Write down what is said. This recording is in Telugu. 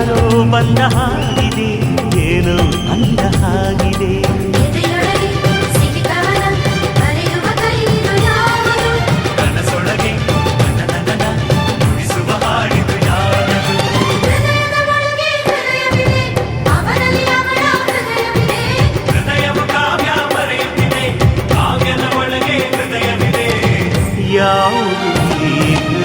ಯಾರೋ ಬಂದ ಹಾಗಿದೆ ಏನೋ ಅಂದ ಹಾಗಿದೆ ಯಾವುದು